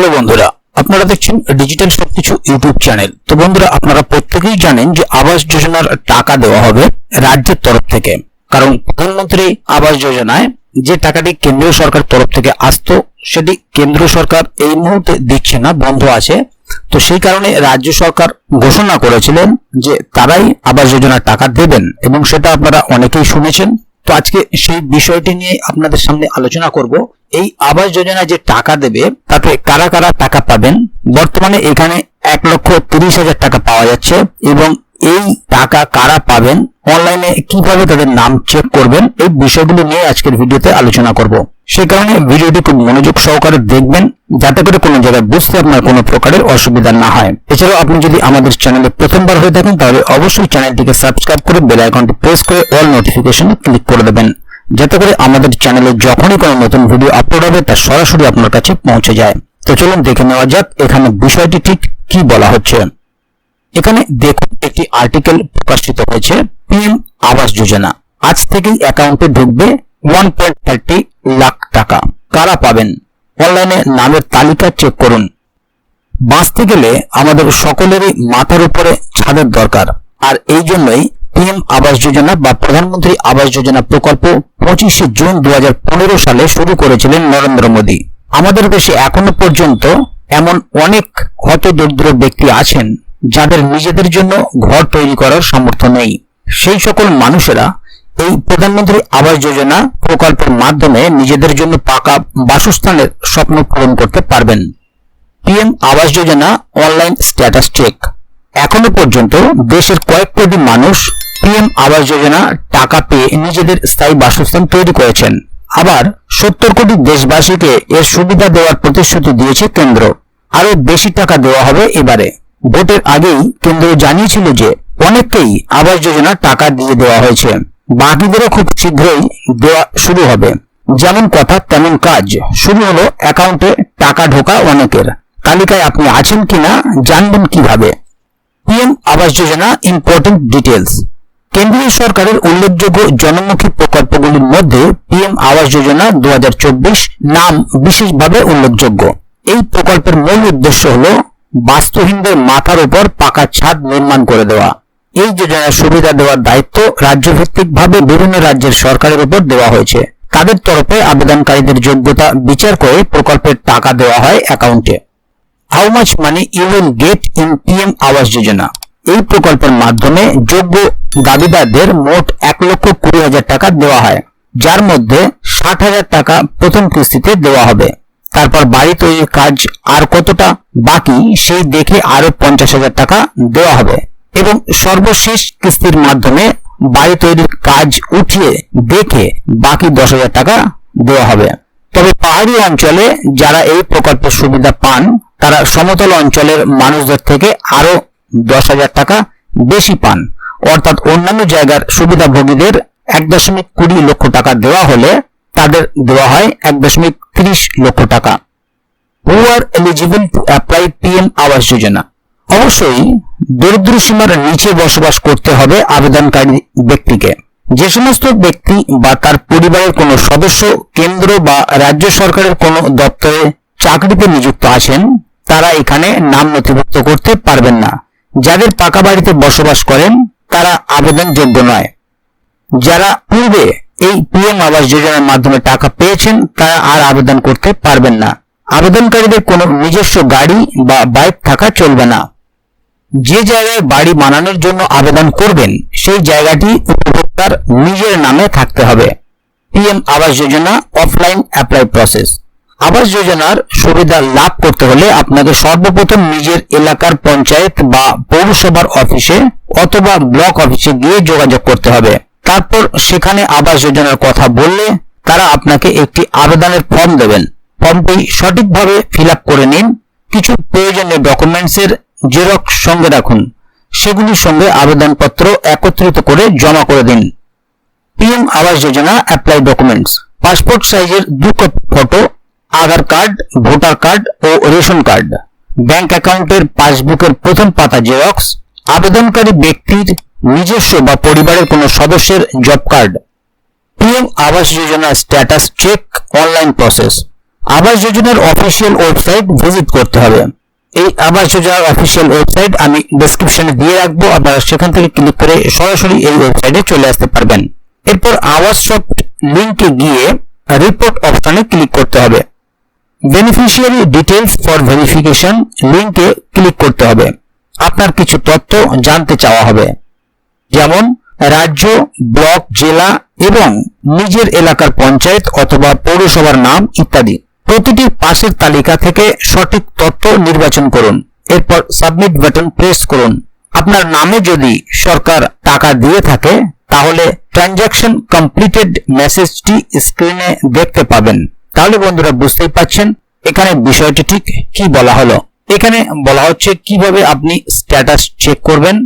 Hello বন্ধুরা, আপনারা দেখছেন ডিজিটাল সবকিছু ইউটিউব চ্যানেল। তো বন্ধুরা, আপনারা প্রত্যেকেই জানেন যে আবাস যোজনার টাকা দেওয়া হবে রাজ্যের তরফ থেকে। কারণ প্রধানমন্ত্রী আবাস যোজনায় যে টাকাটি কেন্দ্রীয় সরকার তরফ থেকে আসতো, সেটি কেন্দ্র সরকার এই মুহূর্তে দিচ্ছে না, বন্ধ আছে। তো সেই কারণে রাজ্য সরকার ঘোষণা করেছিলেন যে তারাই আবাস যোজনার টাকা দেবেন এবং সেটা আপনারা অনেকেই শুনেছেন। তো আজকে সেই বিষয়টি নিয়ে আপনাদের সামনে আলোচনা করব। এই আবাস যোজনা যে টাকা দেবে, তাতে কারা কারা টাকা পাবেন? বর্তমানে এখানে এক লক্ষ তিরিশ হাজার টাকা পাওয়া যাচ্ছে এবং এই টাকা কারা পাবেন অনলাইনে কীভাবে তাদের নাম চেক করবেন, এই বিষয়গুলো নিয়ে আজকের ভিডিওতে আলোচনা করব। সে কারণে ভিডিওটি খুব মনোযোগ সহকারে দেখবেন, যাতে করে কোনো জায়গায় বুঝতে আপনার কোনো প্রকারের অসুবিধা না হয়। এছাড়াও আপনি যদি আমাদের চ্যানেলে প্রথমবার হয়ে থাকেন, তাহলে অবশ্যই চ্যানেলটিকে সাবস্ক্রাইব করে বেল আইকনটি প্রেস করে অল নোটিফিকেশনে ক্লিক করে দেবেন, যাতে করে আমাদের চ্যানেলে যখনই কোনো নতুন ভিডিও আপলোড হবে, তা সরাসরি আপনার কাছে পৌঁছে যায়। তো চলুন দেখে নেওয়া যাক এখানে বিষয়টি ঠিক কি বলা হচ্ছে। এখানে দেখুন একটি আর্টিকেল প্রকাশিত হয়েছে পিএম আবাস যোজনা। আজ থেকেই অ্যাকাউন্টে ঢুকবে ওয়ান পয়েন্ট থার্টি লাখ টাকা। কারা পাবেন? অনলাইনে নামের তালিকা চেক করুন। বাঁচতে গেলে আমাদের সকলেরই মাথার উপরে ছাদের দরকার। আর এই জন্যই পিএম আবাস যোজনা বা প্রধানমন্ত্রী আবাস যোজনা প্রকল্প পঁচিশে জুন দু হাজার পনেরো সালে শুরু করেছিলেন নরেন্দ্র মোদী। আমাদের দেশে এখনও পর্যন্ত এমন অনেক হতদরিদ্র ব্যক্তি আছেন। যাদের নিজেদের জন্য ঘর তৈরি করার সামর্থ্য নেই। সেই সকল মানুষেরা এই প্রধানমন্ত্রী আবাস যোজনা প্রকল্পের মাধ্যমে নিজেদের জন্য পাকা বাসস্থানের স্বপ্ন পূরণ করতে পারবেন। পিএম আবাস যোজনা অনলাইন স্ট্যাটাস চেক। এখনও পর্যন্ত দেশের কয়েক কোটি মানুষ পিএম আবাস যোজনা টাকা পেয়ে নিজেদের স্থায়ী বাসস্থান তৈরি করেছেন। আবার সত্তর কোটি দেশবাসীকে এর সুবিধা দেওয়ার প্রতিশ্রুতি দিয়েছে কেন্দ্র। আরও বেশি টাকা দেওয়া হবে এবারে। ভোটের আগেই কেন্দ্র জানিয়েছিল যে অনেককেই আবাস যোজনা টাকা দিয়ে দেওয়া হয়েছে। বাকিদেরও খুব শীঘ্রই দেওয়া শুরু হবে। যেমন কথা, তেমন কাজ। শুরু হলো অ্যাকাউন্টে টাকা ঢোকা অনেকের। তালিকায় আপনি আছেন কিনা জানবেন কীভাবে। পিএম আবাস যোজনা ইম্পর্টেন্ট ডিটেলস কেন্দ্রীয় সরকারের উল্লেখযোগ্য জনমুখী প্রকল্পগুলির মধ্যে পিএম আবাস যোজনা দু হাজার চব্বিশ নাম বিশেষভাবে উল্লেখযোগ্য। এই প্রকল্পের মূল উদ্দেশ্য হল বাস্তুহীনদের মাথার উপর পাকা ছাদ নির্মাণ করে দেওয়া। এই যোজনার সুবিধা দেওয়ার দায়িত্ব রাজ্যভিত্তিকভাবে বিভিন্ন রাজ্যের সরকারের উপর দেওয়া হয়েছে। তাদের তরফে আবেদনকারীদের যোগ্যতা বিচার করে প্রকল্পের টাকা দেওয়া হয় অ্যাকাউন্টে। How much money you will get in PM Awas Yojana এই প্রকল্পের মাধ্যমে যোগ্য দাবিদারদের মোট এক লক্ষ কুড়ি হাজার টাকা দেওয়া হয়, যার মধ্যে ষাট হাজার টাকা প্রথম কিস্তিতে দেওয়া হবে। তারপর বাড়ি তৈরির কাজ আর কতটা বাকি সেই দেখে আরও পঞ্চাশ হাজার টাকা দেওয়া হবে। এবং সর্বশেষ কিস্তির মাধ্যমে বাড়ি তৈরির কাজ উঠিয়ে দেখে বাকি দশ হাজার টাকা দেওয়া হবে। তবে পাহাড়ি অঞ্চলে যারা এই প্রকল্পের সুবিধা পান, তারা সমতল অঞ্চলের মানুষদের থেকে আরও দশ হাজার টাকা বেশি পান। অর্থাৎ অন্যান্য জায়গার সুবিধাভোগীদের এক দশমিক কুড়ি লক্ষ টাকা দেওয়া হলে তাদের দেওয়া হয় এক দশমিক ত্রিশ লক্ষ টাকা। Who are eligible to apply PM Awas Yojana. অবশ্যই দরিদ্র সীমার নিচে বসবাস করতে হবে আবেদনকারী ব্যক্তিকে। যে সমস্ত ব্যক্তি বা তার পরিবারের কোনো সদস্য, কেন্দ্র বা রাজ্য সরকারের কোনো দপ্তরে চাকরিতে নিযুক্ত আছেন, তারা এখানে নাম নথিভুক্ত করতে পারবেন না। যাদের পাকা বাড়িতে বসবাস করেন, তারা আবেদনযোগ্য নয়। যারা পূর্বে এই পিএম আবাস যোজনার মাধ্যমে টাকা পেয়েছেন, তারা আর আবেদন করতে পারবেন না। আবেদনকারীদের কোনো নিজস্ব গাড়ি বা বাইক থাকা চলবে না। যে জায়গায় বাড়ি বানানোর জন্য আবেদন করবেন, সেই জায়গাটি উপভোক্তার নিজের নামে থাকতে হবে। পিএম আবাস যোজনা অফলাইন অ্যাপ্লাই প্রসেস আবাস যোজনার সুবিধা লাভ করতে হলে আপনাকে সর্বপ্রথম নিজের এলাকার পঞ্চায়েত বা পৌরসভার অফিসে অথবা ব্লক অফিসে গিয়ে যোগাযোগ করতে হবে। তারপর সেখানে আবাস যোজনার কথা বললে তারা আপনাকে একটি আবেদনের ফর্ম দেবেন। ফর্মটি সঠিকভাবে ফিল করে নিন। কিছু প্রয়োজনীয় ডকুমেন্টসের জেরক্স সঙ্গে রাখুন। সেগুলির সঙ্গে আবেদনপত্র একত্রিত করে জমা করে দিন। পিএম আবাস যোজনা অ্যাপ্লাই ডকুমেন্টস পাসপোর্ট সাইজের দু copy photo Aadhaar card voter card ও রেশন কার্ড ব্যাংক অ্যাকাউন্টের পাসবুকের প্রথম পাতা জেরক্স আবেদনকারী ব্যক্তির নিজস্ব বা পরিবারের কোনো সদস্যের job card PM Awas Yojana status check online process Awas যোজনার অফিসিয়াল ওয়েবসাইট ভিজিট করতে হবে। এই আবাস যোজনার অফিসিয়াল ওয়েবসাইট আমি ডেসক্রিপশনে দিয়ে রাখব, আপনারা সেখান থেকে ক্লিক করে সরাসরি এই ওয়েবসাইটে চলে আসতে পারবেন। এরপর আওয়াজ সফট লিঙ্কে গিয়ে রিপোর্ট অপশনে ক্লিক করতে হবে। বেনিফিশিয়ারি ডিটেলস ফর ভেরিফিকেশন লিঙ্কে ক্লিক করতে হবে। আপনার কিছু তথ্য জানতে চাওয়া হবে। যেমন রাজ্য, ব্লক, জেলা এবং নিজের এলাকার পঞ্চায়েত অথবা পৌরসভার নাম ইত্যাদি। প্রতিটি পাশের তালিকা থেকে সঠিক তথ্য নির্বাচন করুন। এরপর সাবমিট বাটন প্রেস করুন। আপনার নামে যদি সরকার টাকা দিয়ে থাকে, তাহলে ট্রানজাকশন কমপ্লিটেড মেসেজটি স্ক্রিনে দেখতে পাবেন। তাহলে বন্ধুরা বুঝতেই পাচ্ছেন এখানে বিষয়টি ঠিক কি বলা হলো। এখানে বলা হচ্ছে কীভাবে আপনি স্ট্যাটাস চেক করবেন।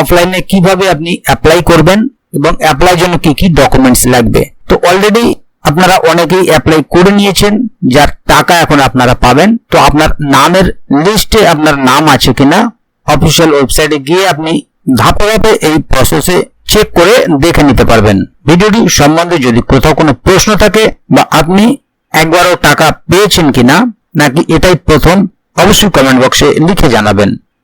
অফলাইনে কীভাবে আপনি অ্যাপ্লাই করবেন এবং অ্যাপ্লাই জন্য কি কি ডকুমেন্টস লাগবে? তো অলরেডি আপনারা অনেকেই অ্যাপ্লাই করে নিয়েছেন, যার টাকা এখন আপনারা পাবেন। তো আপনার নামের লিস্টে আপনার নাম আছে কিনা অফিসিয়াল ওয়েবসাইটে গিয়ে আপনি ধাপে ধাপে এই প্রসেসে চেক করে দেখে নিতে পারবেন। ভিডিওটি সম্বন্ধে যদি কোথাও কোনো প্রশ্ন থাকে বা আপনি একবারও টাকা পেয়েছেন কিনা, নাকি এটাই প্রথম, অবশ্যই কমেন্ট বক্সে লিখে জানাবেন।